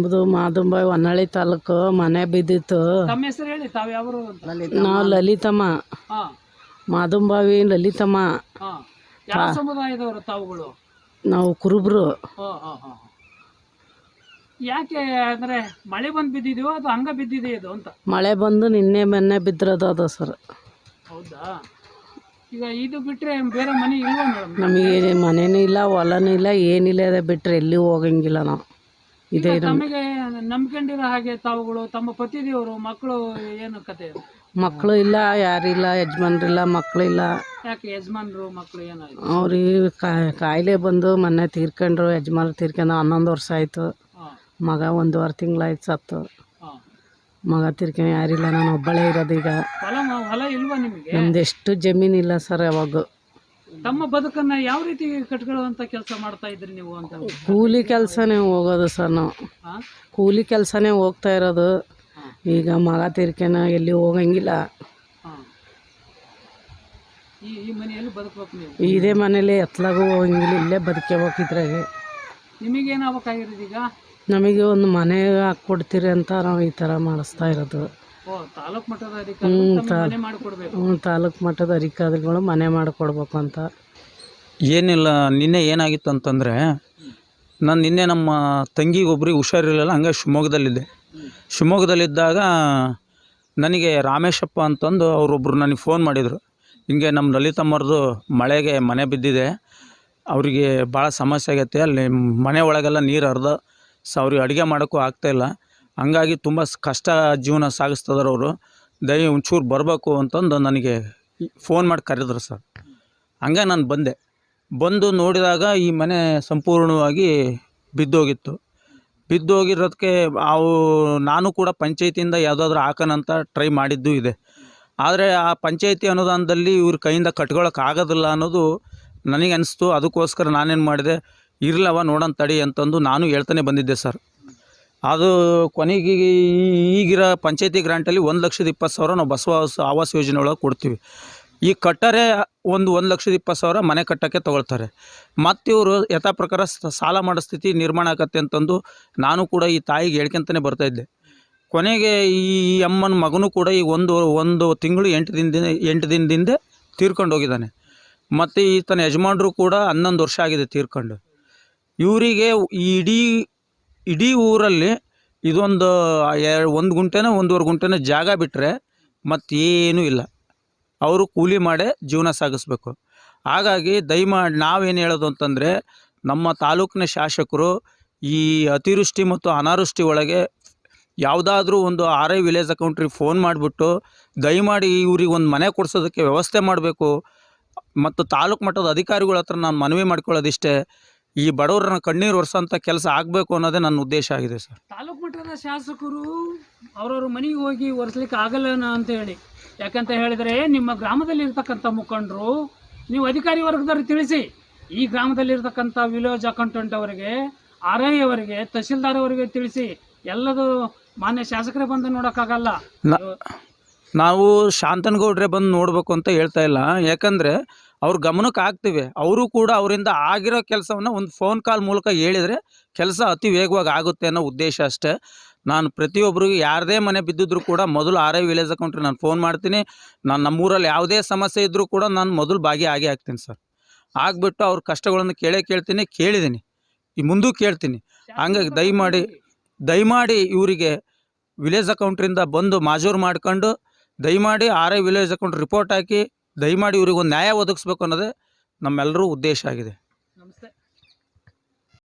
ನಮ್ಮದು ಮಾದುಂಬಾಯಿ ಹೊನ್ನಾಳಿ ತಾಲೂಕು ಮನೆ ಬಿದ್ದಿತ್ತು. ತಮ್ಮ ಹೆಸರು ಹೇಳಿ ತಾವು ನಾವು ಲಲಿತಮ್ಮ. ಹಾ. ಮಾದುಂಬಾವಿ ಲಲಿತಮ್ಮ. ಹಾ. ಯಾವ ಸಮುದಾಯದವರು ತಾವುಗಳು? ನಾವು ಕುರುಬ್ರು. ಹಾ ಹಾ ಹಾ ಯಾಕೆ ಅಂದ್ರೆ ಮಳೆ ಬಂದು ಬಿದ್ದಿದೆಯೋ ಅದು ಹಂಗ ಬಿದ್ದಿದೆ ಇದು ಅಂತ? ಮಳೆ ಬಂದು ನಿನ್ನೆ ಮೊನ್ನೆ ಬಿದ್ದಿರೋದು ಅದು ಸರ್. ಹೌದಾ? ಈಗ ಇದು ಬಿಟ್ರೆ ಬೇರೆ ಮನೆ ಇಲ್ವಾ ಮೇಡಮ್? ನಮಗೆ ಮನೇನೂ ಇಲ್ಲ ಹೊಲನೂ ಇಲ್ಲ ಏನಿಲ್ಲ ಅದ ಬಿಟ್ಟರೆ ಎಲ್ಲಿ ಹೋಗಂಗಿಲ್ಲ ನಾವು. ಇದೇ ನಮ್ಮ ತಮಗೆ ನಂಬ್ಕೊಂಡಿರೋ ಹಾಗೆ ತಾವುಗಳು ತಮ್ಮ ಪತಿದೇವರು ಮಕ್ಕಳು ಏನು ಕತೆ? ಇದು? ಮಕ್ಕಳು ಇಲ್ಲ ಯಾರಿಲ್ಲ ಯಜಮಾನ್ರಿಲ್ಲ ಮಕ್ಕಳಿಲ್ಲ ಯಾಕೆ ಯಜಮಾನ್ರು ಮಕ್ಕಳು ಏನಾಯ್ತು ಅವ್ರಿಗೆ ಕಾಯಿಲೆ ಬಂದು ಮೊನ್ನೆ ತೀರ್ಕೊಂಡ್ರು ಯಜಮಾನ್ರು ತೀರ್ಕೊಂಡು ಹನ್ನೊಂದು ವರ್ಷ ಆಯಿತು. ಮಗ ಮಗ ಒಂದೂವರೆ ತಿಂಗಳಾಯ್ತು ಸತ್ತು. ಹಾ. ಮಗ ತೀರ್ಕೊಂಡು ಯಾರಿಲ್ಲ ನಾನು ಒಬ್ಬಳೇ ಇರೋದು ಈಗ. ಹೊಲ ಇಲ್ವಾ ನಿಮಗೆ? ನಮ್ದು ಎಷ್ಟು ಜಮೀನಿಲ್ಲ ಸರ್ ಯಾವಾಗ. ತಮ್ಮ ಬದುಕನ್ನ ಯಾವ ರೀತಿ ಕಟ್ಕೊಳ್ಳುವಂತ ಕೆಲಸ ಮಾಡ್ತಾ ಇದ್ರಿ ನೀವು ಅಂತ ಕೂಲಿ ಕೆಲಸನೇ ಹೋಗೋದು ಸರ್ ನಾವು. ಕೂಲಿ ಕೆಲಸನೇ ಹೋಗ್ತಾ ಇರೋದು. ಈಗ ಮಗ ತೀರ್ಕೆನ ಎಲ್ಲಿ ಹೋಗಂಗಿಲ್ಲ. ಹಾ. ಈ ಈ ಮನೆಯಲ್ಲಿ ಬದುಕಬೇಕು ನೀವು? ಇದೇ ಮನೇಲಿ ಎತ್ಲಾಗೂ ಹೋಗಂಗಿಲ್ಲ ಇಲ್ಲೇ ಬದುಕಬೇಕಿದ್ರಾಗೆ ನಿಮಗೇನು ಆಗ್ಬೇಕಾಗಿರೋದು ಈಗ? ನಮಗೆ ಒಂದು ಮನೆ ಹಾಕ್ಕೊಡ್ತೀರಿ ಅಂತ ನಾವು ಈ ಥರ ಮಾಡಿಸ್ತಾ ಇರೋದು. ಓ ತಾಲೂಕ್ ಮಟ್ಟದ ಅಧಿಕಾರಿಗಳು ಮನೆ ಮಾಡಿಕೊಡ್ಬೇಕು. ಹ್ಞೂ ತಾಲೂಕು ಮಟ್ಟದ ಅಧಿಕಾರಿಗಳು ಮನೆ ಮಾಡಿಕೊಡ್ಬೇಕು ಅಂತ. ಏನಿಲ್ಲ ನಿನ್ನೆ ಏನಾಗಿತ್ತು ಅಂತಂದರೆ ನಾನು ನಿನ್ನೆ ನಮ್ಮ ತಂಗಿಗೊಬ್ರಿಗೆ ಹುಷಾರಿರಲಿಲ್ಲ ಹಂಗೆ ಶಿವಮೊಗ್ಗದಲ್ಲಿದ್ದೆ. ಶಿವಮೊಗ್ಗದಲ್ಲಿದ್ದಾಗ ನನಗೆ ರಾಮೇಶಪ್ಪ ಅಂತಂದು ಅವರೊಬ್ಬರು ನನಗೆ ಫೋನ್ ಮಾಡಿದರು. ಹಿಂಗೆ ನಮ್ಮ ಲಲಿತಮ್ಮರದು ಮಳೆಗೆ ಮನೆ ಬಿದ್ದಿದೆ. ಅವರಿಗೆ ಭಾಳ ಸಮಸ್ಯೆ ಆಗೈತೆ ಅಲ್ಲಿ ಮನೆ ಒಳಗೆಲ್ಲ ನೀರು ಹರಿದು ಸೊ ಅವ್ರಿಗೆ ಅಡುಗೆ ಮಾಡೋಕ್ಕೂ ಆಗ್ತಾಯಿಲ್ಲ ಹಂಗಾಗಿ ತುಂಬ ಕಷ್ಟ ಜೀವನ ಸಾಗಿಸ್ತಿದಾರೆ ಅವರು. ದಯ ಒಂಚೂರು ಬರಬೇಕು ಅಂತಂದು ನನಗೆ ಫೋನ್ ಮಾಡಿ ಕರೆದ್ರು ಸರ್. ಹಂಗೆ ನಾನು ಬಂದೆ. ಬಂದು ನೋಡಿದಾಗ ಈ ಮನೆ ಸಂಪೂರ್ಣವಾಗಿ ಬಿದ್ದೋಗಿತ್ತು. ಬಿದ್ದೋಗಿರೋದಕ್ಕೆ ಅವು ನಾನು ಕೂಡ ಪಂಚಾಯತಿಯಿಂದ ಯಾವುದಾದ್ರೂ ಹಾಕೋಣಂತ ಟ್ರೈ ಮಾಡಿದ್ದು ಇದೆ. ಆದರೆ ಆ ಪಂಚಾಯತಿ ಅನುದಾನದಲ್ಲಿ ಇವ್ರ ಕೈಯಿಂದ ಕಟ್ಕೊಳಕ್ಕೆ ಆಗೋದಿಲ್ಲ ಅನ್ನೋದು ನನಗೆ ಅನಿಸ್ತು. ಅದಕ್ಕೋಸ್ಕರ ನಾನೇನು ಮಾಡಿದೆ, ಇರ್ಲವ ನೋಡೋಣ ತಡಿ ಅಂತಂದು ನಾನು ಹೇಳ್ತಾನೆ ಬಂದಿದ್ದೆ ಸರ್. ಅದು ಕೊನೆಗೆ ಈಗಿರೋ ಪಂಚಾಯತಿ ಗ್ರಾಂಟಲ್ಲಿ ಒಂದು ಲಕ್ಷದ ಇಪ್ಪತ್ತು ಸಾವಿರ ನಾವು ಬಸವ ಆವಾಸ- ಯೋಜನೆ ಒಳಗೆ ಕೊಡ್ತೀವಿ. ಈ ಕಟ್ಟರೆ ಒಂದು ಒಂದು ಲಕ್ಷದ ಇಪ್ಪತ್ತು ಸಾವಿರ ಮನೆ ಕಟ್ಟೋಕ್ಕೆ ತೊಗೊಳ್ತಾರೆ. ಮತ್ತು ಇವರು ಯಥಾ ಪ್ರಕಾರ ಸಾಲ ಮಾಡೋ ಸ್ಥಿತಿ ನಿರ್ಮಾಣ ಆಗತ್ತೆ ಅಂತಂದು ನಾನು ಕೂಡ ಈ ತಾಯಿಗೆ ಹೇಳ್ಕೊಂತಲೇ ಬರ್ತಾಯಿದ್ದೆ ಕೊನೆಗೆ ಈ ಅಮ್ಮನ ಮಗನೂ ಕೂಡ ಈ ಒಂದು ಒಂದು ತಿಂಗಳು ಎಂಟು ದಿನದಿಂದ ಎಂಟು ದಿನದಿಂದ ತೀರ್ಕೊಂಡು ಹೋಗಿದ್ದಾನೆ. ಮತ್ತು ಈತನ ಯಜಮಾನರು ಕೂಡ ಹನ್ನೊಂದು ವರ್ಷ ಆಗಿದೆ ತೀರ್ಕೊಂಡು. ಇವರಿಗೆ ಇಡೀ ಇಡೀ ಊರಲ್ಲಿ ಇದೊಂದು ಎರಡು ಒಂದು ಗುಂಟೆನೋ ಒಂದೂವರೆ ಗುಂಟೆನೋ ಜಾಗ ಬಿಟ್ಟರೆ ಮತ್ತೇನೂ ಇಲ್ಲ. ಅವರು ಕೂಲಿ ಮಾಡೇ ಜೀವನ ಸಾಗಿಸ್ಬೇಕು. ಹಾಗಾಗಿ ದಯಮಾಡಿ ನಾವೇನು ಹೇಳೋದು ಅಂತಂದರೆ, ನಮ್ಮ ತಾಲೂಕಿನ ಶಾಸಕರು ಈ ಅತಿವೃಷ್ಟಿ ಮತ್ತು ಅನಾವೃಷ್ಟಿ ಒಳಗೆ ಯಾವುದಾದ್ರೂ ಒಂದು ಆರ್ ಐ ವಿಲೇಜ್ ಅಕೌಂಟ್ರಿಗೆ ಫೋನ್ ಮಾಡಿಬಿಟ್ಟು ದಯಮಾಡಿ ಇವ್ರಿಗೆ ಒಂದು ಮನೆ ಕೊಡಿಸೋದಕ್ಕೆ ವ್ಯವಸ್ಥೆ ಮಾಡಬೇಕು. ಮತ್ತು ತಾಲೂಕು ಮಟ್ಟದ ಅಧಿಕಾರಿಗಳ ಹತ್ರ ನಾನು ಮನವಿ ಮಾಡ್ಕೊಳ್ಳೋದಿಷ್ಟೇ. ಈ ಬಡವರನ್ನ ಕಣ್ಣೀರು ಒರೆಸೋಂಥ ಕೆಲಸ ಆಗಬೇಕು ಅನ್ನೋದೇ ನನ್ನ ಉದ್ದೇಶ ಆಗಿದೆ ಸರ್. ತಾಲೂಕು ಮಟ್ಟದ ಶಾಸಕರು ಅವ್ರವ್ರ ಮನೆಗೆ ಹೋಗಿ ಒರೆಸ್ಲಿಕ್ಕೆ ಆಗಲ್ಲ ಅಂತ ಹೇಳಿ. ಯಾಕಂತ ಹೇಳಿದ್ರೆ ನಿಮ್ಮ ಗ್ರಾಮದಲ್ಲಿ ಇರ್ತಕ್ಕಂಥ ಮುಖಂಡರು ನೀವು ಅಧಿಕಾರಿ ವರ್ಗದವ್ರಿಗೆ ತಿಳಿಸಿ. ಈ ಗ್ರಾಮದಲ್ಲಿ ಇರ್ತಕ್ಕಂಥ ವಿಲೇಜ್ ಅಕೌಂಟೆಂಟ್ ಅವರಿಗೆ ಆರ್ ಐ ಅವರಿಗೆ ತಹಸೀಲ್ದಾರ್ ಅವರಿಗೆ ತಿಳಿಸಿ. ಎಲ್ಲದು ಮಾನ್ಯ ಶಾಸಕರೇ ಬಂದು ನೋಡೋಕ್ಕಾಗಲ್ಲ. ನಾವು ಶಾಂತನಗೌಡ್ರೆ ಬಂದು ನೋಡಬೇಕು ಅಂತ ಹೇಳ್ತಾ ಇಲ್ಲ. ಯಾಕಂದರೆ ಅವ್ರ ಗಮನಕ್ಕೆ ಆಗ್ತೀವಿ. ಅವರು ಕೂಡ ಅವರಿಂದ ಆಗಿರೋ ಕೆಲಸವನ್ನು ಒಂದು ಫೋನ್ ಕಾಲ್ ಮೂಲಕ ಹೇಳಿದರೆ ಕೆಲಸ ಅತಿ ವೇಗವಾಗಿ ಆಗುತ್ತೆ ಅನ್ನೋ ಉದ್ದೇಶ ಅಷ್ಟೇ. ನಾನು ಪ್ರತಿಯೊಬ್ಬರಿಗೂ ಯಾರದೇ ಮನೆ ಬಿದ್ದಿದ್ರು ಕೂಡ ಮೊದಲು ಆರ್ ಐ ವಿಲೇಜ್ ಅಕೌಂಟ್ರಿ ನಾನು ಫೋನ್ ಮಾಡ್ತೀನಿ. ನಾನು ನಮ್ಮೂರಲ್ಲಿ ಯಾವುದೇ ಸಮಸ್ಯೆ ಇದ್ದರೂ ಕೂಡ ನಾನು ಮೊದಲು ಭಾಗಿಯಾಗಿ ಆಗ್ತೀನಿ ಸರ್. ಆಗಿಬಿಟ್ಟು ಅವ್ರ ಕಷ್ಟಗಳನ್ನು ಕೇಳೇ ಕೇಳ್ತೀನಿ ಕೇಳಿದ್ದೀನಿ ಈ ಮುಂದೂ ಕೇಳ್ತೀನಿ. ಹಂಗಾಗಿ ದಯಮಾಡಿ ದಯಮಾಡಿ ಇವರಿಗೆ ವಿಲೇಜ್ ಅಕೌಂಟ್ರಿಂದ ಬಂದು ಮಾಜೂರು ಮಾಡ್ಕೊಂಡು ದಯಮಾಡಿ R I village account report ಹಾಕಿ, ದಯಮಾಡಿ ಇವ್ರಿಗೊಂದು ನ್ಯಾಯ ಒದಗಿಸ್ಬೇಕು ಅನ್ನೋದೇ ನಮ್ಮೆಲ್ಲರೂ ಉದ್ದೇಶ ಆಗಿದೆ. ನಮಸ್ತೆ.